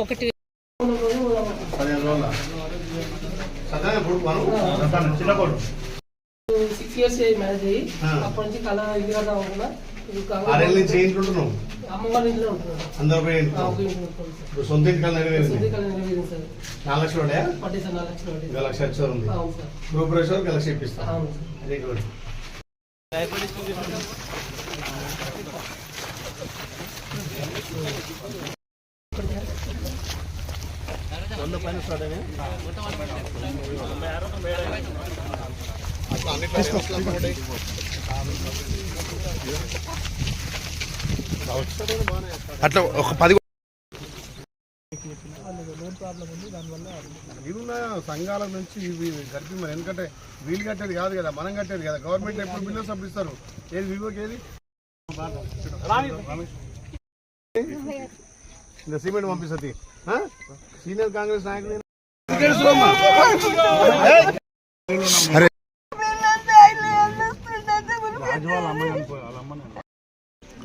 ఒకటి. Six years marriage అయ్యి అప్పటి నుంచి కళ ఇది కదా ఆరేళ్ళ నుంచి ఏ ఇంట్లో ఉంటున్నావు? అందరూ పోయి ఇప్పుడు సొంత ఇంటికి నెరవేరింది సొంత కళ నెరవేరింది సార్. నాలుగు లక్షలు ఉండే పట్టే సార్ నాలుగు లక్షలు పట్టే ఒక లక్ష వచ్చేది ఉంది అవును సార్. గ్రూప్ రేషన్ ఒక లక్ష ఇప్పిస్తా. అవును సార్. వెరీ గుడ్ వంద పైన స్టార్ట్ అయినాయి అట్లా అన్నిట్లో వస్తున్నాయి ఒకటి. అట్లా ఒక పది ఇరున్న సంఘాల నుంచి ఇవి గడిపి మరి ఎందుకంటే వీలు కట్టేది కాదు కదా మనం కట్టేది కదా. గవర్నమెంట్ ఎప్పుడు బిల్లు సబ్మిస్తారు ఏది వివోకి ఏది? సిమెంట్ పంపిస్తుంది? సీనియర్ కాంగ్రెస్ నాయకులు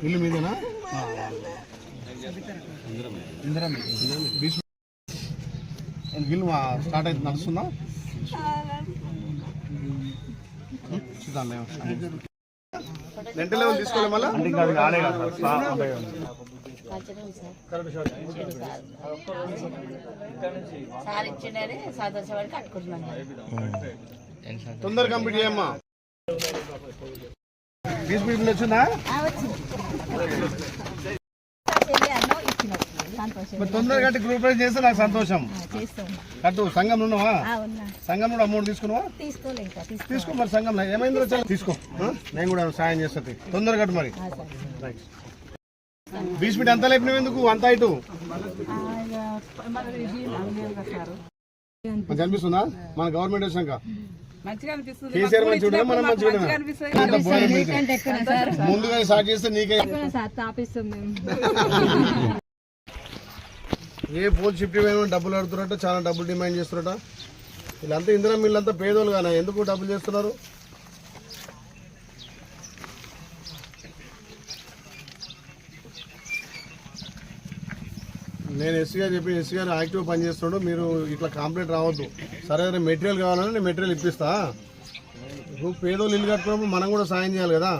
ఇల్లు మీదేనా? ఇల్లు స్టార్ట్ అయితే నడుస్తుందా? రెంట్ లెవెల్ తీసుకోవాలి మళ్ళీ? తొందర కంప్లీట్ చేయమ్మా. పీపుల్ వచ్చిందా తొందరగా గ్రూప్ రైజ్ చేస్తే నాకు సంతోషం. కట్టు సంఘం ఉన్నావా ఉన్నా. సంఘం కూడా అమౌంట్ తీసుకున్నావా? తీసుకో. మరి సంఘం ఏమైందో చాలా తీసుకో? నేను కూడా సాయం చేస్తుంది తొందరగా కట్టు మరి. బీచ్ మీట్ అంతా లేపినవి ఎందుకు? అంత ఇటు. మంచి అనిపిస్తుందా? మన గవర్నమెంట్ వచ్చినాక. ముందుగా స్టార్ట్ చేస్తే నీకే ఏ ఫోన్ షిఫ్ట్ వేయమని డబ్బులు అడుగుతున్నట్టు చాలా డబ్బులు డిమాండ్ చేస్తున్నట వీళ్ళంతా ఇందిరా వీళ్ళంతా పేదోళ్ళు కానీ? ఎందుకు డబ్బులు చేస్తున్నారు? నేను ఎస్సీ గారు చెప్పి ఎస్సీ గారు యాక్టివ్ పని చేస్తున్నాడు మీరు ఇట్లా కంప్లైంట్ రావద్దు. సరే మెటీరియల్ కావాలని నేను మెటీరియల్ ఇప్పిస్తా. ఇప్పుడు పేదోళ్ళు ఇల్లు కట్టుకున్నప్పుడు మనం కూడా సాయం చేయాలి కదా.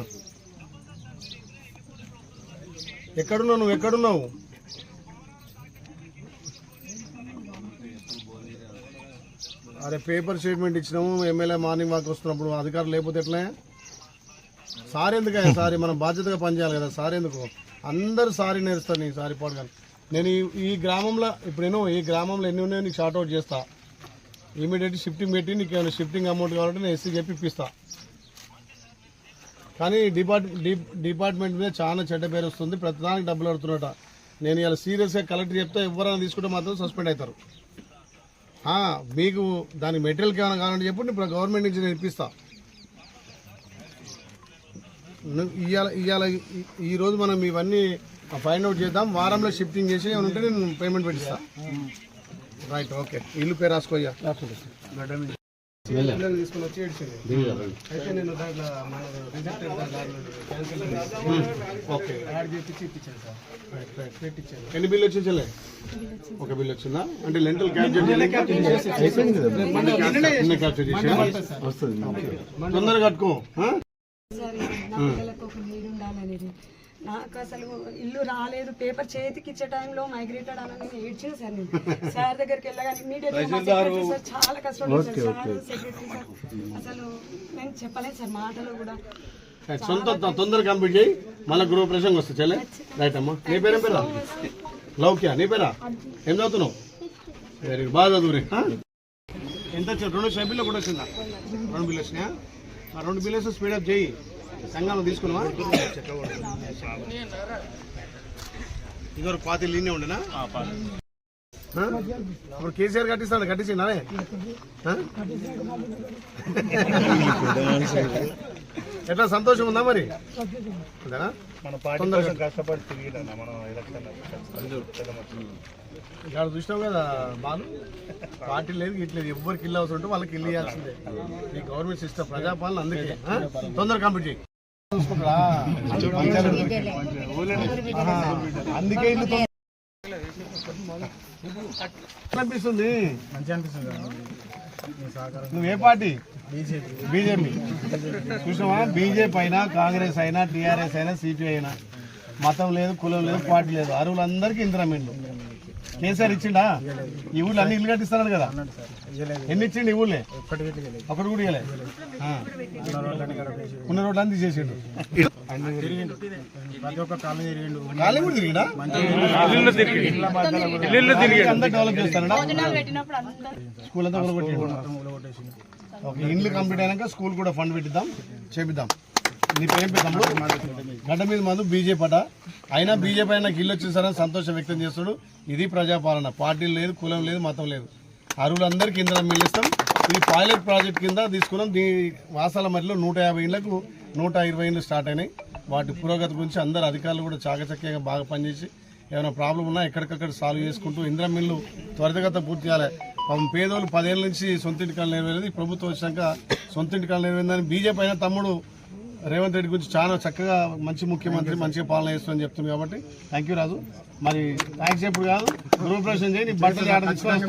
ఎక్కడున్నావు నువ్వు? ఎక్కడున్నావు? అరే పేపర్ స్టేట్మెంట్ ఇచ్చినాము ఎమ్మెల్యే మార్నింగ్ వాక్ వస్తున్నప్పుడు అధికారులు లేకపోతే ఎట్లా? సార్ ఎందుకు సారీ మనం బాధ్యతగా పనిచేయాలి కదా. సార్ ఎందుకు అందరు సారీ నేర్స్తారు నీ సారీ పాడు నేను ఈ ఈ గ్రామంలో ఇప్పుడు నేను ఈ గ్రామంలో ఎన్ని ఉన్నాయో నీకు షార్ట్ అవుట్ చేస్తా. ఇమీడియట్ షిఫ్టింగ్ పెట్టి నీకు ఏమైనా షిఫ్టింగ్ అమౌంట్ కావాలంటే నేను ఎస్సీ చెప్పి ఇప్పిస్తా. కానీ డిపార్ట్ డిపార్ట్మెంట్ మీద చాలా చెడ్డ పేరు వస్తుంది. ప్రతిదానికి డబ్బులు అడుగుతున్నట నేను ఇలా సీరియస్గా కలెక్టర్ చెప్తే ఎవరైనా తీసుకుంటే మాత్రం సస్పెండ్ అవుతారు. మీకు దాని మెటీరియల్ ఏమైనా కావాలంటే చెప్పు ఇప్పుడు గవర్నమెంట్ నుంచి నేను ఇప్పిస్తా. ఇవాళ ఇవాళ ఈరోజు మనం ఇవన్నీ ఫైండ్ అవుట్ చేద్దాం. వారంలో షిఫ్టింగ్ చేసి ఏమైనా ఉంటే నేను పేమెంట్ పెట్టిస్తా. రైట్ ఓకే ఇల్లు పేరు రాసుకోయ్యా పిల్లల్ని తీసుకొని వచ్చి ఏడ్చింది అయితే నేను దాంట్లో మన రిజెక్టెడ్ దాంట్లో క్యాన్సిల్ ఓకే. యాడ్ చేపించి ఇప్పించాను సార్. రైట్ రైట్ పెట్టించాను ఎన్ని బిల్లు వచ్చి చెల్లె? ఒక బిల్ వచ్చిందా? అంటే లెంటల్ క్యాప్చర్ క్యాప్చర్ చేసి వస్తుంది తొందరగా కట్టుకో నాకు అసలు ఇల్లు రాలేదు. పేపర్ చేతికి ఇచ్చే టైంలో మైగ్రేటెడ్ అని నేను ఏడ్చిన సార్ నేను. సార్ దగ్గరికి వెళ్ళగానే ఇమీడియట్ సార్ చాలా సార్. Secretary sir. అసలు నేను చెప్పలేదు సార్ మాటలు కూడా. సొంత తొందరగా కంప్లీట్ చేయి. మళ్ళీ గృహ ప్రసంగం వస్తుంది చెల్లె. రైట్ అమ్మా. నీ పేరేం పేరా లౌక్యా నీ పేరా? ఏం చదువుతున్నావు? వెరీ బాగా చదువురే? ఎంత రెండు బిల్లు కూడా వచ్చిందా? రెండు బిల్లు వచ్చినాయా? ఆ రెండు బిల్లు స్పీడప్ చేయి. సంఘాలు తీసుకున్నావా? ఇదివరకు పాతి లీనే ఉండేనా? ఆ? ఇప్పుడు కేసీఆర్ కట్టిస్తాడు కట్టించిండే ఎట్లా సంతోషం ఉందా మరి? ఇక్కడ చూసినాం కదా బాలు? పార్టీ లేదు ఇట్లేదు ఎవ్వరికి ఇల్లు అవసరం ఉంటే వాళ్ళకి ఇల్లు ఇవ్వాల్సిందే. ఈ గవర్నమెంట్ సిస్టమ్ ప్రజాపాలన అందుకే? తొందర కంప్లీట్ చేయి. అందుకే ఇల్లు తొందర- ఎట్లా అనిపిస్తుంది? నువ్వు ఏ పార్టీ? బీజేపీ. చూసినావా? బీజేపీ అయినా కాంగ్రెస్ అయినా టీఆర్ఎస్ అయినా సిపిఐ అయినా. మతం లేదు కులం లేదు పార్టీ లేదు. అరువులందరికీ ఇందిరామిండ్లు కేసీఆర్ ఇచ్చిండా? ఈ ఊళ్ళో అన్ని ఇల్లు కట్టిస్తున్నాడు కదా. ఎన్ని ఇచ్చిండు ఈ ఊళ్ళే? ఒకటి కూడా ఇవ్వలే. ఉన్న రోడ్లు అన్ని చేస్తారా స్కూల్ అంతా ఇండ్లు కంప్లీట్ అయినాక స్కూల్ కూడా ఫండ్ పెట్టిద్దాం చేపిద్దాం. నీ పేరు పెద్దాము గడ్డ మీద మందు బీజేపీ అట అయినా బీజేపీ అయినా ఇల్లు వచ్చేసారని సంతోషం వ్యక్తం చేస్తాడు. ఇది ప్రజాపాలన. పార్టీలు లేదు కులం లేదు మతం లేదు. అరువులందరికీ ఇంధనం మిగిలిస్తాం ఇది పైలట్ ప్రాజెక్ట్ కింద తీసుకున్నాం. దీ వాసాల మధ్యలో నూట యాభై ఇళ్ళకు నూట ఇరవై ఇళ్ళు స్టార్ట్ అయినాయి. వాటి పురోగతి గురించి అందరు అధికారులు కూడా చాకచక్యంగా బాగా పనిచేసి ఏమైనా ప్రాబ్లం ఉన్నా ఎక్కడికక్కడ సాల్వ్ చేసుకుంటూ ఇంద్రం మిల్లు త్వరితగత పూర్తి చేయాలి. పాపం పేదోళ్ళు పదేళ్ళ నుంచి సొంత ఇంటికాలు నెరవేరేది ప్రభుత్వం వచ్చినాక సొంత ఇంటికాలు నెరవేరిందని బీజేపీ అయినా తమ్ముడు రేవంత్ రెడ్డి గురించి చాలా చక్కగా మంచి ముఖ్యమంత్రి మంచిగా పాలన చేస్తుందని చెప్తుంది కాబట్టి థ్యాంక్ యూ రాజు. మరి థ్యాంక్స్ ఎప్పుడు కాదు గృహప్రవేశం చేయి నీ బట్టలు ఆడ తీసుకొని